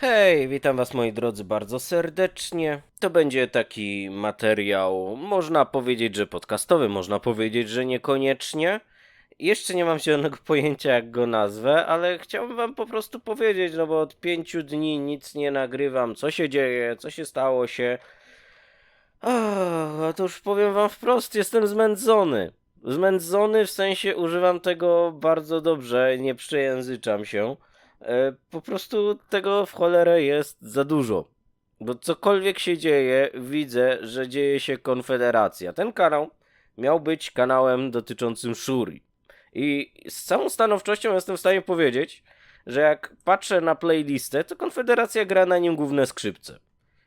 Hej, witam was moi drodzy bardzo serdecznie. To będzie taki materiał, można powiedzieć, że podcastowy, można powiedzieć, że niekoniecznie. Jeszcze nie mam zielonego pojęcia jak go nazwę, ale chciałbym wam po prostu powiedzieć, no bo od pięciu dni nic nie nagrywam, co się dzieje, co się stało się. Ach, otóż powiem wam wprost, jestem zmęczony. Zmęczony w sensie używam tego bardzo dobrze, nie przejęzyczam się. E, po prostu tego w cholerę jest za dużo. Bo cokolwiek się dzieje, widzę, że dzieje się konfederacja. Ten kanał miał być kanałem dotyczącym Shuri. I z całą stanowczością jestem w stanie powiedzieć, że jak patrzę na playlistę, to Konfederacja gra na nim główne skrzypce.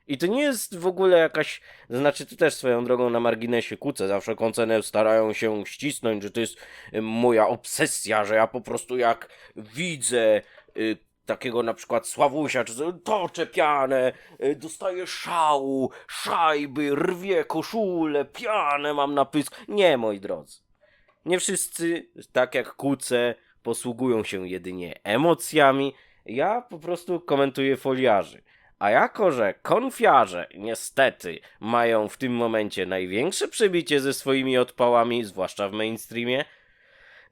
I to nie jest w ogóle jakaś, znaczy to też swoją drogą na marginesie kucę, zawsze koncerny starają się ścisnąć, że to jest moja obsesja, że ja po prostu jak widzę y, takiego na przykład Sławusia, czy to- czepiane, y, dostaję szału, szajby, rwie koszulę, pianę mam na pysk. Nie, moi drodzy. Nie wszyscy, tak jak kuce, posługują się jedynie emocjami. Ja po prostu komentuję foliarzy. A jako, że konfiarze niestety mają w tym momencie największe przebicie ze swoimi odpałami, zwłaszcza w mainstreamie,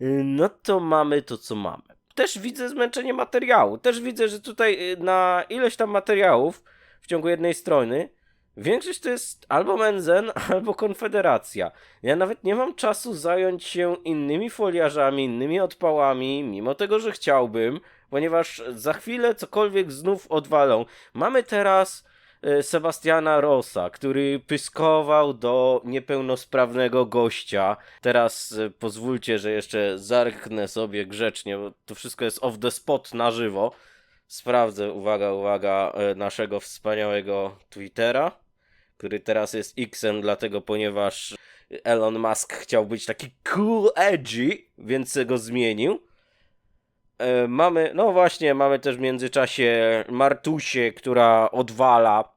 y, no to mamy to, co mamy. Też widzę zmęczenie materiału. Też widzę, że tutaj y, na ileś tam materiałów w ciągu jednej strony większość to jest albo Menzen, albo Konfederacja. Ja nawet nie mam czasu zająć się innymi foliarzami, innymi odpałami, mimo tego, że chciałbym, ponieważ za chwilę cokolwiek znów odwalą. Mamy teraz Sebastiana Rossa, który pyskował do niepełnosprawnego gościa. Teraz e, pozwólcie, że jeszcze zerknę sobie grzecznie, bo to wszystko jest off the spot na żywo. Sprawdzę, uwaga, uwaga, e, naszego wspaniałego Twittera, który teraz jest Xem, dlatego ponieważ Elon Musk chciał być taki cool edgy, więc go zmienił. E, Mamy, no właśnie, mamy też w międzyczasie Martusię, która odwala.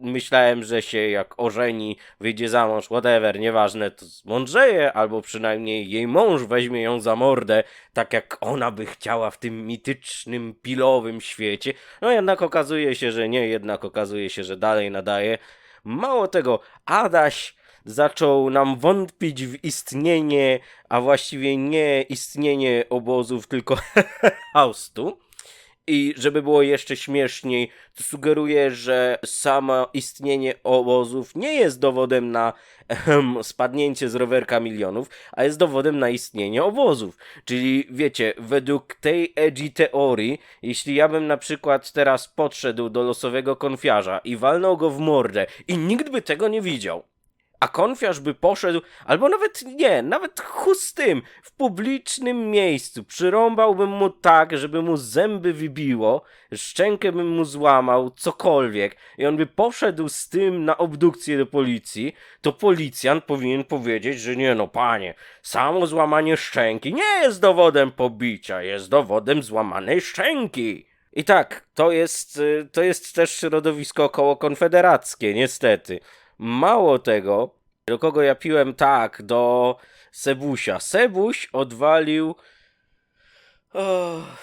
Myślałem, że się jak ożeni, wyjdzie za mąż, whatever, nieważne, to zmądrzeje, albo przynajmniej jej mąż weźmie ją za mordę, tak jak ona by chciała w tym mitycznym, pilowym świecie. No jednak okazuje się, że nie, jednak okazuje się, że dalej nadaje. Mało tego, Adaś zaczął nam wątpić w istnienie, a właściwie nie istnienie obozów, tylko haustu. I żeby było jeszcze śmieszniej, to sugeruję, że samo istnienie obozów nie jest dowodem na spadnięcie z rowerka milionów, a jest dowodem na istnienie obozów. Czyli wiecie, według tej edgy teorii, jeśli ja bym na przykład teraz podszedł do losowego konfiarza i walnął go w mordę i nikt by tego nie widział, a konfiarz by poszedł, albo nawet nie, nawet chu z tym, w publicznym miejscu, przyrąbałbym mu tak, żeby mu zęby wybiło, szczękę bym mu złamał, cokolwiek, i on by poszedł z tym na obdukcję do policji, to policjant powinien powiedzieć, że nie no panie, samo złamanie szczęki nie jest dowodem pobicia, jest dowodem złamanej szczęki. I tak, to jest, y, to jest też środowisko około konfederackie, niestety. Mało tego, do kogo ja piłem tak, do Sebusia. Sebuś odwalił. Oh.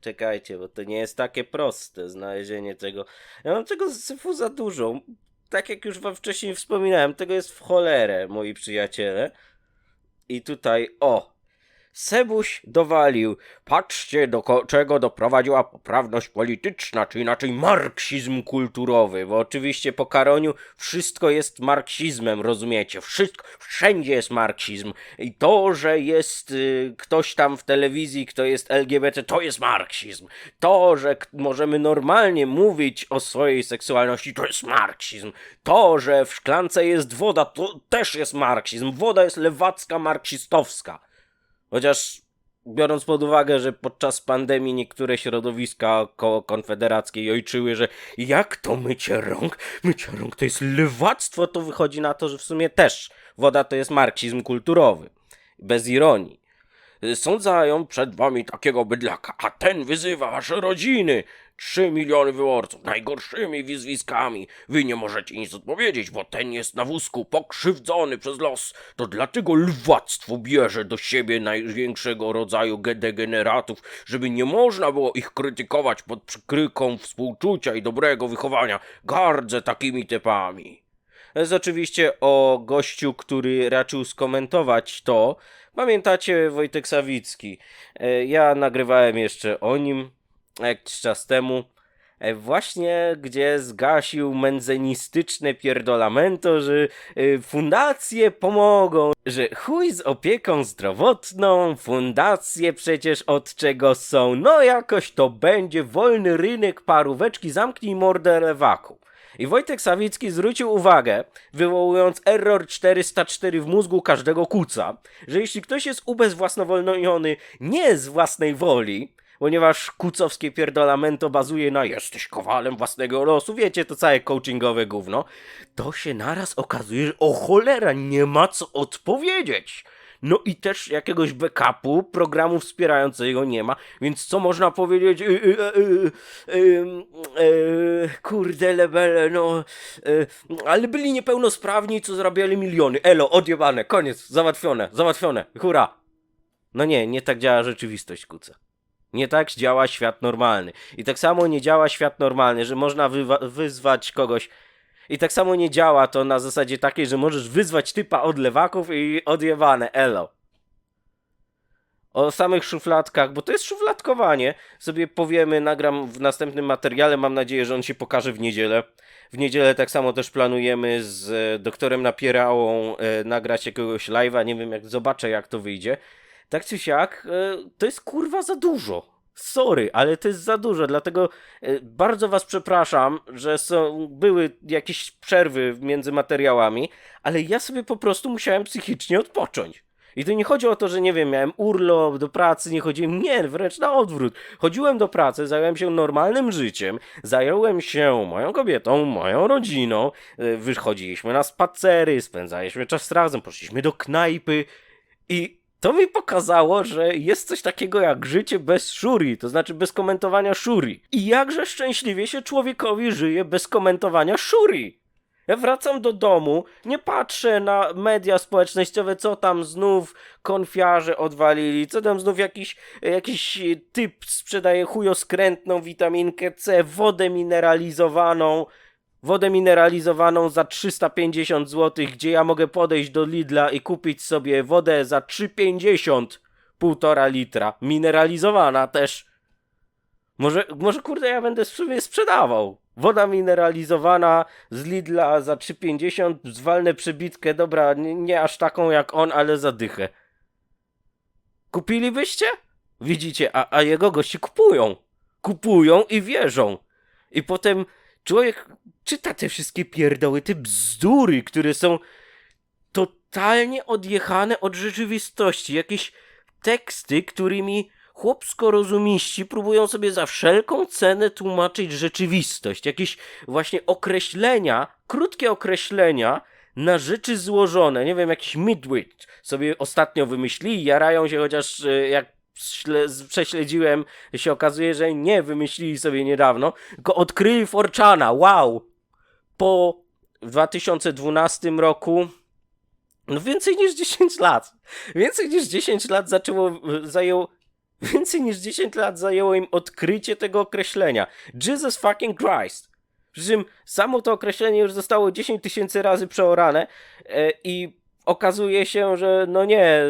Czekajcie, bo to nie jest takie proste znalezienie tego. Ja mam tego syfu za dużo. Tak jak już wam wcześniej wspominałem, tego jest w cholerę, moi przyjaciele. I tutaj, o, Sebuś dowalił. Patrzcie, do czego doprowadziła poprawność polityczna, czy inaczej marksizm kulturowy, bo oczywiście po Karoniu wszystko jest marksizmem, rozumiecie? Wszystko, wszędzie jest marksizm. I to, że jest y, ktoś tam w telewizji, kto jest LGBT, to jest marksizm. To, że możemy normalnie mówić o swojej seksualności, to jest marksizm. To, że w szklance jest woda, to też jest marksizm. Woda jest lewacka, marksistowska. Chociaż biorąc pod uwagę, że podczas pandemii niektóre środowiska koło konfederackiej ojczyły, że jak to mycie rąk? Mycie rąk to jest lewactwo, to wychodzi na to, że w sumie też woda to jest marksizm kulturowy. Bez ironii. Sądzają przed wami takiego bydlaka, a ten wyzywa wasze rodziny. Trzy miliony wyborców, najgorszymi wyzwiskami. Wy nie możecie nic odpowiedzieć, bo ten jest na wózku pokrzywdzony przez los. To dlatego lwactwo bierze do siebie największego rodzaju ge- degeneratów, żeby nie można było ich krytykować pod przykryką współczucia i dobrego wychowania. Gardzę takimi typami. Jest oczywiście o gościu, który raczył skomentować to. Pamiętacie Wojtek Sawicki? E, Ja nagrywałem jeszcze o nim jakiś czas temu. e, Właśnie gdzie zgasił menzenistyczne pierdolamento, że e, fundacje pomogą, że chuj z opieką zdrowotną, fundacje przecież od czego są, no jakoś to będzie wolny rynek paróweczki, zamknij mordę lewaku. I Wojtek Sawicki zwrócił uwagę, wywołując error 404 w mózgu każdego kuca, że jeśli ktoś jest ubezwłasnowolniony nie z własnej woli, ponieważ kucowskie pierdolamento bazuje na jesteś kowalem własnego losu, wiecie, to całe coachingowe gówno, to się naraz okazuje, że o cholera, nie ma co odpowiedzieć. No i też jakiegoś backupu, programu wspierającego nie ma, więc co można powiedzieć? Y, y, y, y, y, y, kurde lebele, no. y, ale byli niepełnosprawni, co zarabiali miliony. Elo, odjebane, koniec, załatwione, załatwione, hurra. No nie, nie tak działa rzeczywistość, kuca. Nie tak działa świat normalny. I tak samo nie działa świat normalny, że można wyzwać kogoś. I tak samo nie działa to na zasadzie takiej, że możesz wyzwać typa od lewaków i odjebane, elo. O samych szufladkach, bo to jest szufladkowanie, sobie powiemy, nagram w następnym materiale, mam nadzieję, że on się pokaże w niedzielę. W niedzielę tak samo też planujemy z doktorem Napierałą e, nagrać jakiegoś live'a, nie wiem jak, zobaczę jak to wyjdzie. Tak czy siak, e, to jest kurwa za dużo. Sorry, ale to jest za dużo, dlatego e, bardzo was przepraszam, że są, były jakieś przerwy między materiałami, ale ja sobie po prostu musiałem psychicznie odpocząć. I to nie chodzi o to, że nie wiem, miałem urlop do pracy, nie chodziłem, nie, wręcz na odwrót. Chodziłem do pracy, zająłem się normalnym życiem, zająłem się moją kobietą, moją rodziną, e, wychodziliśmy na spacery, spędzaliśmy czas razem, poszliśmy do knajpy i to mi pokazało, że jest coś takiego jak życie bez Shuri, to znaczy bez komentowania Shuri. I jakże szczęśliwie się człowiekowi żyje bez komentowania Shuri. Ja wracam do domu, nie patrzę na media społecznościowe, co tam znów konfiarze odwalili, co tam znów jakiś, jakiś typ sprzedaje chujoskrętną witaminkę C, wodę mineralizowaną, wodę mineralizowaną za 350 zł, gdzie ja mogę podejść do Lidla i kupić sobie wodę za 3,50 półtora litra, mineralizowana też. Może, może kurde ja będę w sumie sprzedawał. Woda mineralizowana z Lidla za 3,50, zwalnę przebitkę, dobra, nie, nie aż taką jak on, ale za dychę. Kupilibyście? Widzicie, a, a jego gości kupują. Kupują i wierzą. I potem człowiek czyta te wszystkie pierdoły, te bzdury, które są totalnie odjechane od rzeczywistości. Jakieś teksty, którymi chłopsko rozumiści próbują sobie za wszelką cenę tłumaczyć rzeczywistość. Jakieś właśnie określenia, krótkie określenia na rzeczy złożone. Nie wiem, jakiś midwit sobie ostatnio wymyślili, jarają się chociaż e, jak prześledziłem, się okazuje, że nie wymyślili sobie niedawno, tylko odkryli Forczana. Wow! Po 2012 roku no więcej niż 10 lat. Więcej niż 10 lat zaczęło, zajęło, więcej niż 10 lat zajęło im odkrycie tego określenia. Jesus fucking Christ. Przy czym samo to określenie już zostało 10 tysięcy razy przeorane e, i okazuje się, że no nie,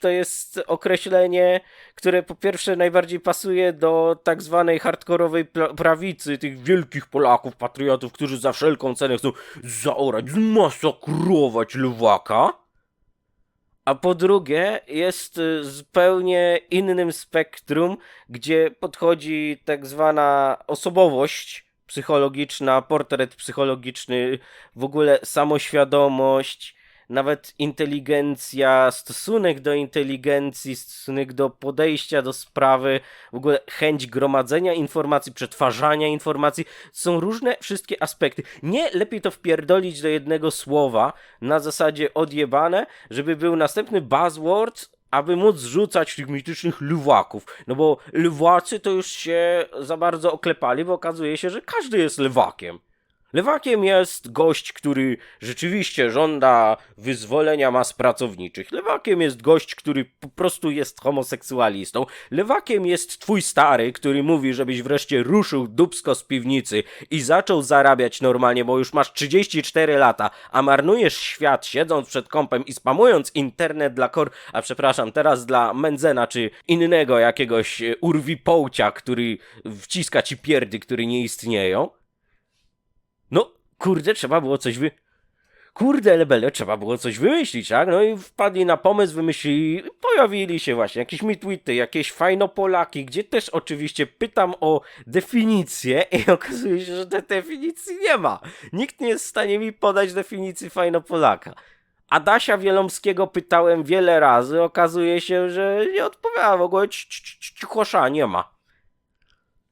to jest określenie, które po pierwsze najbardziej pasuje do tak zwanej hardkorowej pra- prawicy, tych wielkich Polaków, patriotów, którzy za wszelką cenę chcą zaorać, zmasakrować lewaka. A po drugie, jest zupełnie innym spektrum, gdzie podchodzi tak zwana osobowość psychologiczna, portret psychologiczny, w ogóle samoświadomość, nawet inteligencja, stosunek do inteligencji, stosunek do podejścia do sprawy, w ogóle chęć gromadzenia informacji, przetwarzania informacji. Są różne wszystkie aspekty. Nie lepiej to wpierdolić do jednego słowa na zasadzie odjebane, żeby był następny buzzword, aby móc rzucać tych mitycznych lwaków. No bo lwacy to już się za bardzo oklepali, bo okazuje się, że każdy jest lewakiem. Lewakiem jest gość, który rzeczywiście żąda wyzwolenia mas pracowniczych. Lewakiem jest gość, który po prostu jest homoseksualistą. Lewakiem jest twój stary, który mówi, żebyś wreszcie ruszył dubsko z piwnicy i zaczął zarabiać normalnie, bo już masz 34 lata, a marnujesz świat siedząc przed kąpem i spamując internet dla kor... A przepraszam, teraz dla Menzena czy innego jakiegoś e, urwipołcia, który wciska ci pierdy, które nie istnieją. Kurde, trzeba było coś wy... Kurde, lebele, trzeba było coś wymyślić, tak? No i wpadli na pomysł, wymyślili, pojawili się właśnie jakieś mitwity, jakieś fajnopolaki, gdzie też oczywiście pytam o definicję i okazuje się, że tej definicji nie ma. Nikt nie jest w stanie mi podać definicji fajnopolaka. Adasia Wielomskiego pytałem wiele razy, okazuje się, że nie odpowiada w ogóle, ci- ci- ci- cichosza nie ma.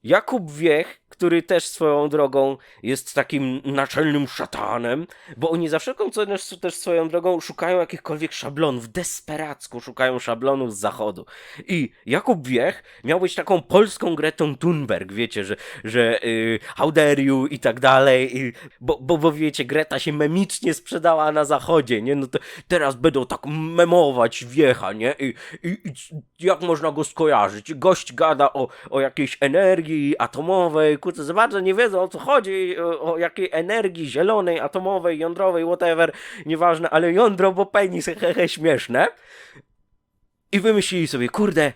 Jakub Wiech, który też swoją drogą jest takim naczelnym szatanem, bo oni za wszelką cenę też swoją drogą szukają jakichkolwiek szablonów, desperacko szukają szablonów z zachodu. I Jakub Wiech miał być taką polską Gretą Thunberg, wiecie, że, że yy, you i tak dalej, i, bo, bo, bo wiecie, Greta się memicznie sprzedała na zachodzie, nie, no to teraz będą tak memować Wiecha, nie, i, i, i jak można go skojarzyć? Gość gada o, o jakiejś energii atomowej, kurczę, za bardzo nie wiedzą o co chodzi, o, jakiej energii zielonej, atomowej, jądrowej, whatever, nieważne, ale jądro, bo penis, hehe, śmieszne. I wymyślili sobie, kurde,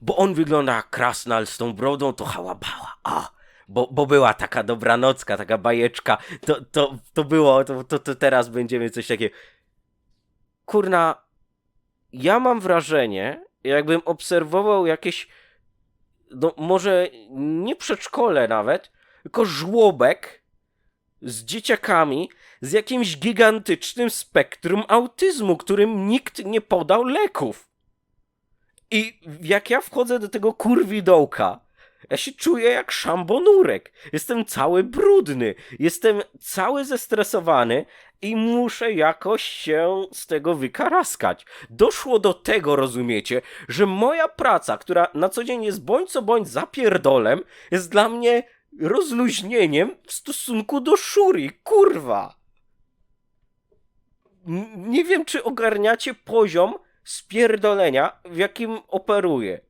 bo on wygląda jak krasnal z tą brodą, to hałabała, a... Bo, bo była taka dobranocka, taka bajeczka, to, to, to było, to, to, to teraz będziemy coś takiego. Kurna, ja mam wrażenie, jakbym obserwował jakieś, no może nie przedszkole nawet, tylko żłobek z dzieciakami z jakimś gigantycznym spektrum autyzmu, którym nikt nie podał leków. I jak ja wchodzę do tego kurwidołka, ja się czuję jak szambonurek. Jestem cały brudny, jestem cały zestresowany i muszę jakoś się z tego wykaraskać. Doszło do tego, rozumiecie, że moja praca, która na co dzień jest bądź co bądź zapierdolem, jest dla mnie rozluźnieniem w stosunku do Shuri, kurwa. Nie wiem, czy ogarniacie poziom spierdolenia, w jakim operuję.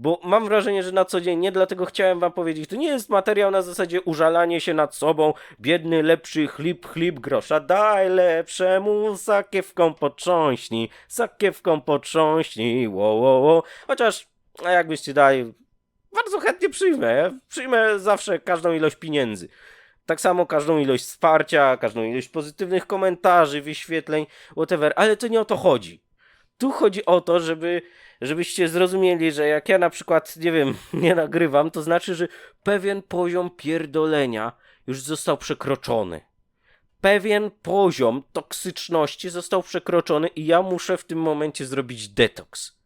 Bo mam wrażenie, że na co dzień nie, dlatego chciałem wam powiedzieć, to nie jest materiał na zasadzie użalanie się nad sobą, biedny, lepszy chlip, chlip, grosza, daj lepszemu, sakiewką potrząśnij, sakiewką potrząśnij, wo, wo, wo. Chociaż, jakbyście dali, bardzo chętnie przyjmę, przyjmę zawsze każdą ilość pieniędzy. Tak samo każdą ilość wsparcia, każdą ilość pozytywnych komentarzy, wyświetleń, whatever, ale to nie o to chodzi. Tu chodzi o to, żeby, żebyście zrozumieli, że jak ja na przykład, nie wiem, nie nagrywam, to znaczy, że pewien poziom pierdolenia już został przekroczony. Pewien poziom toksyczności został przekroczony i ja muszę w tym momencie zrobić detoks.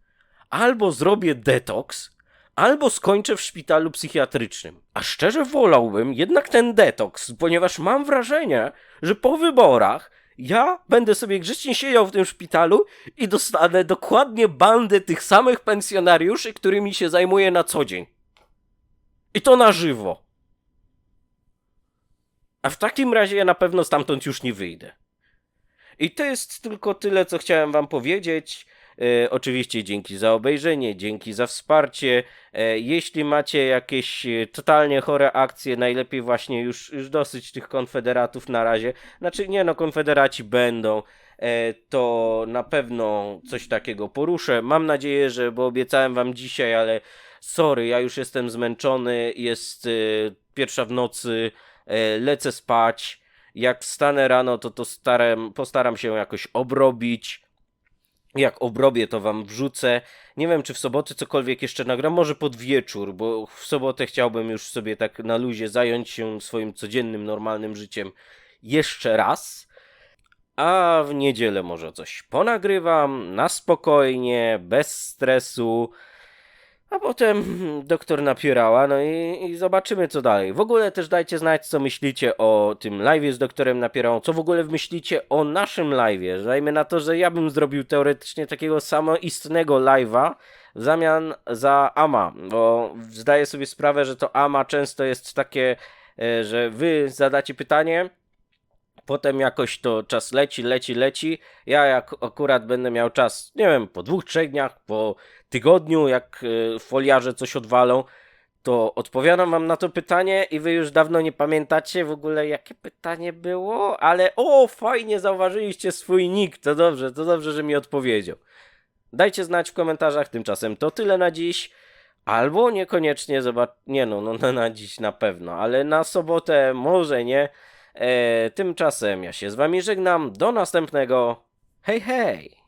Albo zrobię detoks, albo skończę w szpitalu psychiatrycznym. A szczerze wolałbym jednak ten detoks, ponieważ mam wrażenie, że po wyborach ja będę sobie grzecznie siedział w tym szpitalu i dostanę dokładnie bandę tych samych pensjonariuszy, którymi się zajmuję na co dzień. I to na żywo. A w takim razie ja na pewno stamtąd już nie wyjdę. I to jest tylko tyle, co chciałem wam powiedzieć. E, oczywiście dzięki za obejrzenie, dzięki za wsparcie. E, jeśli macie jakieś e, totalnie chore akcje, najlepiej właśnie już, już dosyć tych konfederatów na razie. Znaczy nie no, konfederaci będą. To na pewno coś takiego poruszę. Mam nadzieję, że, bo obiecałem wam dzisiaj, ale sorry, ja już jestem zmęczony. Jest pierwsza w nocy, lecę spać. Jak wstanę rano, to to staram, postaram się jakoś obrobić. Jak obrobię, to wam wrzucę. Nie wiem, czy w sobotę cokolwiek jeszcze nagram, może pod wieczór, bo w sobotę chciałbym już sobie tak na luzie zająć się swoim codziennym, normalnym życiem jeszcze raz. A w niedzielę może coś ponagrywam, na spokojnie, bez stresu. A potem doktor napierała, no i, i zobaczymy co dalej. W ogóle też dajcie znać, co myślicie o tym live'ie z doktorem napierałą, co w ogóle myślicie o naszym live'ie. Dajmy na to, że ja bym zrobił teoretycznie takiego samoistnego live'a w zamian za AMA, bo zdaję sobie sprawę, że to AMA często jest takie, e, że wy zadacie pytanie, potem jakoś to czas leci, leci, leci. Ja jak akurat będę miał czas, nie wiem, po dwóch, trzech dniach, po tygodniu, jak y, foliarze coś odwalą, to odpowiadam wam na to pytanie i wy już dawno nie pamiętacie w ogóle jakie pytanie było, ale o, fajnie zauważyliście swój nick, to dobrze, to dobrze, że mi odpowiedział. Dajcie znać w komentarzach, tymczasem to tyle na dziś. Albo niekoniecznie zobacz, nie no, no na- na dziś na pewno, ale na sobotę może nie. E, tymczasem ja się z wami żegnam, do następnego. Hej, hej!